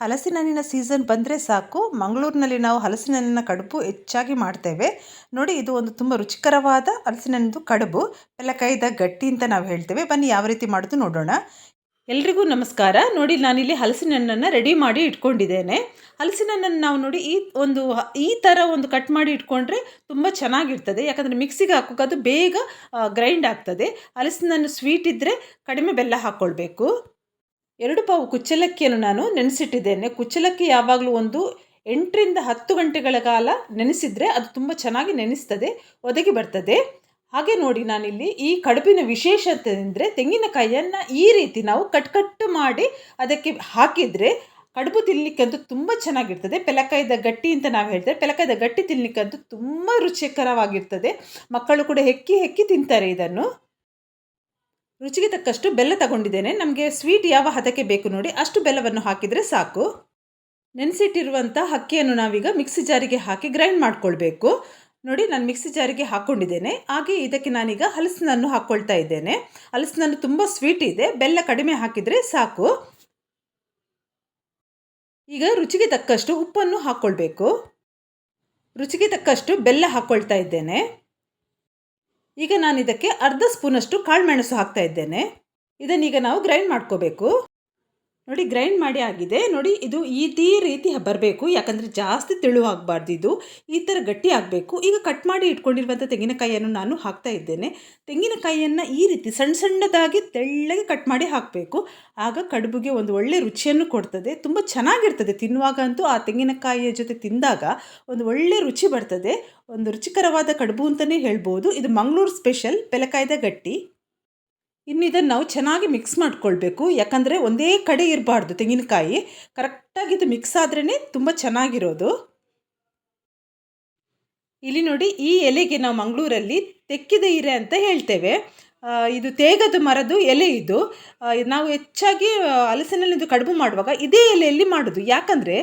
ಹಲಸಿನ ಸೀಸನ್ ಬಂದರೆ ಸಾಕು. ಮಂಗಳೂರಿನಲ್ಲಿ ನಾವು ಹಲಸಿನ ಕಡುಬು ಹೆಚ್ಚಾಗಿ ಮಾಡ್ತೇವೆ. ನೋಡಿ, ಇದು ಒಂದು ತುಂಬ ರುಚಿಕರವಾದ ಹಲಸಿನ ಹಣ್ಣು ಕಡುಬು. ಎಲ್ಲ ಕೈದ ಗಟ್ಟಿ ಅಂತ ನಾವು ಹೇಳ್ತೇವೆ. ಬನ್ನಿ, ಯಾವ ರೀತಿ ಮಾಡೋದು ನೋಡೋಣ. ಎಲ್ರಿಗೂ ನಮಸ್ಕಾರ. ನೋಡಿ, ನಾನಿಲ್ಲಿ ಹಲಸಿನ ಹಣ್ಣನ್ನು ರೆಡಿ ಮಾಡಿ ಇಟ್ಕೊಂಡಿದ್ದೇನೆ. ಹಲಸಿನ ಹಣ್ಣನ್ನು ನಾವು ನೋಡಿ, ಈ ಒಂದು, ಈ ಥರ ಒಂದು ಕಟ್ ಮಾಡಿ ಇಟ್ಕೊಂಡ್ರೆ ತುಂಬ ಚೆನ್ನಾಗಿರ್ತದೆ. ಯಾಕಂದರೆ ಮಿಕ್ಸಿಗೆ ಹಾಕೋಕೆ ಅದು ಬೇಗ ಗ್ರೈಂಡ್ ಆಗ್ತದೆ. ಹಲಸಿನ ಹಣ್ಣು ಸ್ವೀಟ್ ಇದ್ದರೆ ಕಡಿಮೆ ಬೆಲ್ಲ ಹಾಕ್ಕೊಳ್ಬೇಕು ಎರಡು ಪಾವು ಕುಚ್ಚಲಕ್ಕಿಯನ್ನು ನಾನು ನೆನೆಸಿಟ್ಟಿದ್ದೇನೆ. ಕುಚ್ಚಲಕ್ಕಿ ಯಾವಾಗಲೂ ಒಂದು ಎಂಟರಿಂದ ಹತ್ತು ಗಂಟೆಗಳ ಕಾಲ ನೆನೆಸಿದರೆ ಅದು ತುಂಬ ಚೆನ್ನಾಗಿ ನೆನೆಸ್ತದೆ, ಒದಗಿ ಬರ್ತದೆ. ಹಾಗೆ ನೋಡಿ ನಾನಿಲ್ಲಿ ಈ ಕಡುಬಿನ ವಿಶೇಷತೆ ಅಂದರೆ ತೆಂಗಿನಕಾಯಿಯನ್ನು ಈ ರೀತಿ ನಾವು ಕಟ್ ಕಟ್ ಮಾಡಿ ಅದಕ್ಕೆ ಹಾಕಿದರೆ ಕಡುಬು ತಿನ್ನಲಿಕ್ಕಂತೂ ತುಂಬ ಚೆನ್ನಾಗಿರ್ತದೆ. ಪೆಲಕಾಯ್ದ ಗಟ್ಟಿ ಅಂತ ನಾವು ಹೇಳ್ತೇವೆ. ಪೆಲಕಾಯ್ದ ಗಟ್ಟಿ ತಿನ್ನಲಿಕ್ಕಂತೂ ತುಂಬ ರುಚಿಕರವಾಗಿರ್ತದೆ. ಮಕ್ಕಳು ಕೂಡ ಹೆಕ್ಕಿ ಹೆಕ್ಕಿ ತಿಂತಾರೆ ಇದನ್ನು. ರುಚಿಗೆ ತಕ್ಕಷ್ಟು ಬೆಲ್ಲ ತಗೊಂಡಿದ್ದೇನೆ. ನಮಗೆ ಸ್ವೀಟ್ ಯಾವ ಹದಕ್ಕೆ ಬೇಕು ನೋಡಿ, ಅಷ್ಟು ಬೆಲ್ಲವನ್ನು ಹಾಕಿದರೆ ಸಾಕು. ನೆನೆಸಿಟ್ಟಿರುವಂಥ ಅಕ್ಕಿಯನ್ನು ನಾವೀಗ ಮಿಕ್ಸಿ ಜಾರಿಗೆ ಹಾಕಿ ಗ್ರೈಂಡ್ ಮಾಡ್ಕೊಳ್ಬೇಕು. ನೋಡಿ, ನಾನು ಮಿಕ್ಸಿ ಜಾರಿಗೆ ಹಾಕ್ಕೊಂಡಿದ್ದೇನೆ ಹಾಗೆ ಇದಕ್ಕೆ ನಾನೀಗ ಹಲಸಿನನ್ನು ಹಾಕ್ಕೊಳ್ತಾ ಇದ್ದೇನೆ. ಹಲಸಿನನ್ನು ತುಂಬ ಸ್ವೀಟ್ ಇದೆ. ಬೆಲ್ಲ ಕಡಿಮೆ ಹಾಕಿದರೆ ಸಾಕು. ಈಗ ರುಚಿಗೆ ತಕ್ಕಷ್ಟು ಉಪ್ಪನ್ನು ಹಾಕ್ಕೊಳ್ಬೇಕು ರುಚಿಗೆ ತಕ್ಕಷ್ಟು ಬೆಲ್ಲ ಹಾಕ್ಕೊಳ್ತಾ ಇದ್ದೇನೆ. ಈಗ ನಾನು ಇದಕ್ಕೆ ಅರ್ಧ ಸ್ಪೂನಷ್ಟು ಕಾಳುಮೆಣಸು ಹಾಕ್ತಾ ಇದ್ದೇನೆ. ಇದನ್ನೀಗ ನಾವು ಗ್ರೈಂಡ್ ಮಾಡ್ಕೋಬೇಕು. ನೋಡಿ ಗ್ರೈಂಡ್ ಮಾಡಿ ಆಗಿದೆ. ನೋಡಿ, ಇದು ಇದೇ ರೀತಿ ಬರಬೇಕು. ಯಾಕಂದರೆ ಜಾಸ್ತಿ ತೆಳುವಾಗಬಾರ್ದು ಇದು. ಈ ಥರ ಗಟ್ಟಿ ಆಗಬೇಕು. ಈಗ ಕಟ್ ಮಾಡಿ ಇಟ್ಕೊಂಡಿರುವಂಥ ತೆಂಗಿನಕಾಯಿಯನ್ನು ನಾನು ಹಾಕ್ತಾ ಇದ್ದೇನೆ. ತೆಂಗಿನಕಾಯಿಯನ್ನು ಈ ರೀತಿ ಸಣ್ಣ ಸಣ್ಣದಾಗಿ ತೆಳ್ಳಗೆ ಕಟ್ ಮಾಡಿ ಹಾಕಬೇಕು. ಆಗ ಕಡುಬುಗೆ ಒಂದು ಒಳ್ಳೆ ರುಚಿಯನ್ನು ಕೊಡ್ತದೆ. ತುಂಬ ಚೆನ್ನಾಗಿರ್ತದೆ. ತಿನ್ನುವಾಗ ಅಂತೂ ಆ ತೆಂಗಿನಕಾಯಿಯ ಜೊತೆ ತಿಂದಾಗ ಒಂದು ಒಳ್ಳೆ ರುಚಿ ಬರ್ತದೆ. ಒಂದು ರುಚಿಕರವಾದ ಕಡುಬು ಅಂತಲೇ ಹೇಳ್ಬೋದು. ಇದು ಮಂಗಳೂರು ಸ್ಪೆಷಲ್. ಬೆಲಕಾಯ್ದ ಗಟ್ಟಿ. ಇನ್ನು ಇದನ್ನು ನಾವು ಚೆನ್ನಾಗಿ ಮಿಕ್ಸ್ ಮಾಡ್ಕೊಳ್ಬೇಕು. ಯಾಕಂದರೆ ಒಂದೇ ಕಡೆ ಇರಬಾರ್ದು ತೆಂಗಿನಕಾಯಿ. ಕರೆಕ್ಟಾಗಿ ಇದು ಮಿಕ್ಸ್ ಆದ್ರೇ ತುಂಬ ಚೆನ್ನಾಗಿರೋದು. ಇಲ್ಲಿ ನೋಡಿ ಈ ಎಲೆಗೆ ನಾವು ಮಂಗಳೂರಲ್ಲಿ ತೆಕ್ಕಿದ ಹೀರೆ ಅಂತ ಹೇಳ್ತೇವೆ. ಇದು ತೇಗದ ಮರದ್ದು ಎಲೆ ಇದು. ನಾವು ಹೆಚ್ಚಾಗಿ ಹಲಸಿನಲ್ಲಿಂದು ಕಡುಬು ಮಾಡುವಾಗ ಇದೇ ಎಲೆಯಲ್ಲಿ ಮಾಡೋದು. ಯಾಕಂದರೆ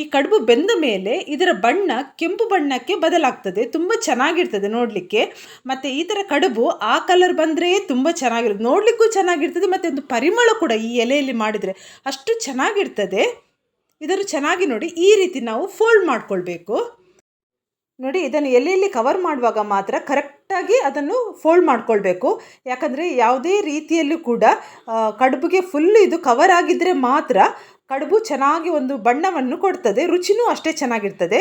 ಈ ಕಡುಬು ಬೆಂದ ಮೇಲೆ ಇದರ ಬಣ್ಣ ಕೆಂಪು ಬಣ್ಣಕ್ಕೆ ಬದಲಾಗ್ತದೆ. ತುಂಬ ಚೆನ್ನಾಗಿರ್ತದೆ ನೋಡಲಿಕ್ಕೆ. ಮತ್ತು ಈ ಥರ ಕಡುಬು ಆ ಕಲರ್ ಬಂದರೆ ತುಂಬ ಚೆನ್ನಾಗಿರುತ್ತೆ ನೋಡಲಿಕ್ಕೂ ಚೆನ್ನಾಗಿರ್ತದೆ, ಮತ್ತು ಒಂದು ಪರಿಮಳ ಕೂಡ ಈ ಎಲೆಯಲ್ಲಿ ಮಾಡಿದರೆ ಅಷ್ಟು ಚೆನ್ನಾಗಿರ್ತದೆ. ಇದನ್ನು ಚೆನ್ನಾಗಿ ನೋಡಿ ಈ ರೀತಿ ನಾವು ಫೋಲ್ಡ್ ಮಾಡ್ಕೊಳ್ಬೇಕು. ನೋಡಿ, ಇದನ್ನು ಎಲ್ಲೆಲ್ಲಿ ಕವರ್ ಮಾಡುವಾಗ ಮಾತ್ರ ಕರೆಕ್ಟಾಗಿ ಅದನ್ನು ಫೋಲ್ಡ್ ಮಾಡ್ಕೊಳ್ಬೇಕು. ಯಾಕಂದರೆ ಯಾವುದೇ ರೀತಿಯಲ್ಲೂ ಕೂಡ ಕಡುಬುಗೆ ಫುಲ್ ಇದು ಕವರ್ ಆಗಿದ್ದರೆ ಮಾತ್ರ ಕಡುಬು ಚೆನ್ನಾಗಿ ಒಂದು ಬಣ್ಣವನ್ನು ಕೊಡ್ತದೆ, ರುಚಿನೂ ಅಷ್ಟೇ ಚೆನ್ನಾಗಿರ್ತದೆ.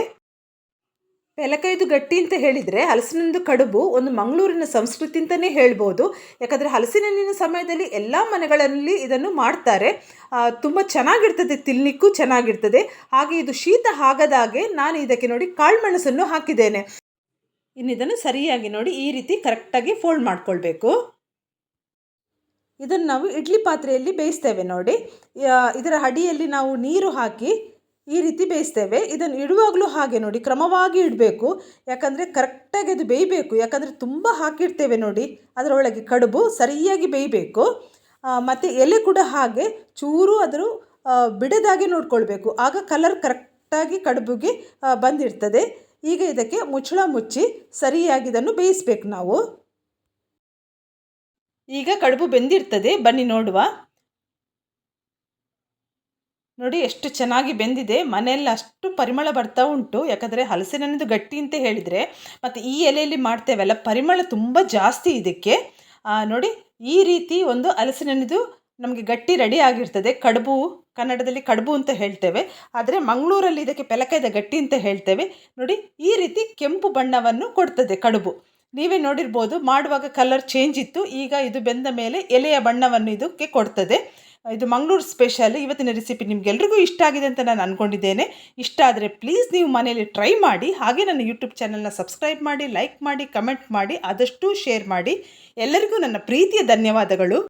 ಪೆಲಕೈದು ಗಟ್ಟಿ ಅಂತ ಹೇಳಿದರೆ ಹಲಸಿನಂದು ಕಡುಬು ಒಂದು ಮಂಗಳೂರಿನ ಸಂಸ್ಕೃತಿ ಅಂತಲೇ ಹೇಳ್ಬೋದು. ಯಾಕಂದರೆ ಹಲಸಿನ ಸಮಯದಲ್ಲಿ ಎಲ್ಲ ಮನೆಗಳಲ್ಲಿ ಇದನ್ನು ಮಾಡ್ತಾರೆ. ತುಂಬ ಚೆನ್ನಾಗಿರ್ತದೆ ತಿನ್ನಲಿಕ್ಕೂ ಚೆನ್ನಾಗಿರ್ತದೆ. ಹಾಗೆ ಇದು ಶೀತ ಆಗದಾಗೆ ನಾನು ಇದಕ್ಕೆ ನೋಡಿ ಕಾಳುಮೆಣಸನ್ನು ಹಾಕಿದ್ದೇನೆ. ಇನ್ನು ಇದನ್ನು ಸರಿಯಾಗಿ ನೋಡಿ ಈ ರೀತಿ ಕರೆಕ್ಟಾಗಿ ಫೋಲ್ಡ್ ಮಾಡ್ಕೊಳ್ಬೇಕು. ಇದನ್ನು ನಾವು ಇಡ್ಲಿ ಪಾತ್ರೆಯಲ್ಲಿ ಬೇಯಿಸ್ತೇವೆ ನೋಡಿ. ಇದರ ಅಡಿಯಲ್ಲಿ ನಾವು ನೀರು ಹಾಕಿ ಈ ರೀತಿ ಬೇಯಿಸ್ತೇವೆ. ಇದನ್ನು ಇಡುವಾಗಲೂ ಹಾಗೆ ನೋಡಿ, ಕ್ರಮವಾಗಿ ಇಡಬೇಕು. ಯಾಕಂದರೆ ಕರೆಕ್ಟಾಗಿ ಅದು ಬೇಯಬೇಕು. ಯಾಕಂದರೆ ತುಂಬ ಹಾಕಿರ್ತೇವೆ ನೋಡಿ, ಅದರೊಳಗೆ ಕಡುಬು ಸರಿಯಾಗಿ ಬೇಯಬೇಕು. ಮತ್ತು ಎಲೆ ಕೂಡ ಹಾಗೆ ಚೂರು ಅದರ ಬಿಡದಾಗೆ ನೋಡ್ಕೊಳ್ಬೇಕು. ಆಗ ಕಲರ್ ಕರೆಕ್ಟಾಗಿ ಕಡುಬುಗೆ ಬಂದಿರ್ತದೆ. ಈಗ ಇದಕ್ಕೆ ಮುಚ್ಚಳ ಮುಚ್ಚಿ ಸರಿಯಾಗಿ ಇದನ್ನು ಬೇಯಿಸ್ಬೇಕು ನಾವು. ಈಗ ಕಡುಬು ಬೆಂದಿರ್ತದೆ. ಬನ್ನಿ ನೋಡುವ. ನೋಡಿ ಎಷ್ಟು ಚೆನ್ನಾಗಿ ಬೆಂದಿದೆ. ಮನೆಯಲ್ಲಿ ಅಷ್ಟು ಪರಿಮಳ ಬರ್ತಾ ಉಂಟು. ಯಾಕಂದರೆ ಹಲಸಿನದು ಗಟ್ಟಿ ಅಂತ ಹೇಳಿದರೆ. ಮತ್ತು ಈ ಎಲೆಯಲ್ಲಿ ಮಾಡ್ತೇವಲ್ಲ ಪರಿಮಳ ತುಂಬ ಜಾಸ್ತಿ ಇದಕ್ಕೆ. ನೋಡಿ, ಈ ರೀತಿ ಒಂದು ಹಲಸಿನದು ನಮಗೆ ಗಟ್ಟಿ ರೆಡಿ ಆಗಿರ್ತದೆ. ಕಡುಬು, ಕನ್ನಡದಲ್ಲಿ ಕಡುಬು ಅಂತ ಹೇಳ್ತೇವೆ. ಆದರೆ ಮಂಗಳೂರಲ್ಲಿ ಇದಕ್ಕೆ ಪೆಲಕಾಯ್ದ ಗಟ್ಟಿ ಅಂತ ಹೇಳ್ತೇವೆ. ನೋಡಿ, ಈ ರೀತಿ ಕೆಂಪು ಬಣ್ಣವನ್ನು ಕೊಡ್ತದೆ ಕಡುಬು. ನೀವೇ ನೋಡಿರ್ಬೋದು, ಮಾಡುವಾಗ ಕಲರ್ ಚೇಂಜ್ ಇತ್ತು. ಈಗ ಇದು ಬೆಂದ ಮೇಲೆ ಎಲೆಯ ಬಣ್ಣವನ್ನು ಇದಕ್ಕೆ ಕೊಡ್ತದೆ. ಇದು ಮಂಗಳೂರು ಸ್ಪೆಷಲ್ ಇವತ್ತಿನ ರೆಸಿಪಿ ನಿಮಗೆಲ್ರಿಗೂ ಇಷ್ಟ ಆಗಿದೆ ಅಂತ ನಾನು ಅಂದ್ಕೊಂಡಿದ್ದೇನೆ ಇಷ್ಟ ಆದರೆ ಪ್ಲೀಸ್ ನೀವು ಮನೆಯಲ್ಲಿ ಟ್ರೈ ಮಾಡಿ, ಹಾಗೆ ನನ್ನ ಯೂಟ್ಯೂಬ್ ಚಾನಲ್ನ ಸಬ್ಸ್ಕ್ರೈಬ್ ಮಾಡಿ ಲೈಕ್ ಮಾಡಿ ಕಮೆಂಟ್ ಮಾಡಿ, ಆದಷ್ಟು ಶೇರ್ ಮಾಡಿ. ಎಲ್ಲರಿಗೂ ನನ್ನ ಪ್ರೀತಿಯ ಧನ್ಯವಾದಗಳು.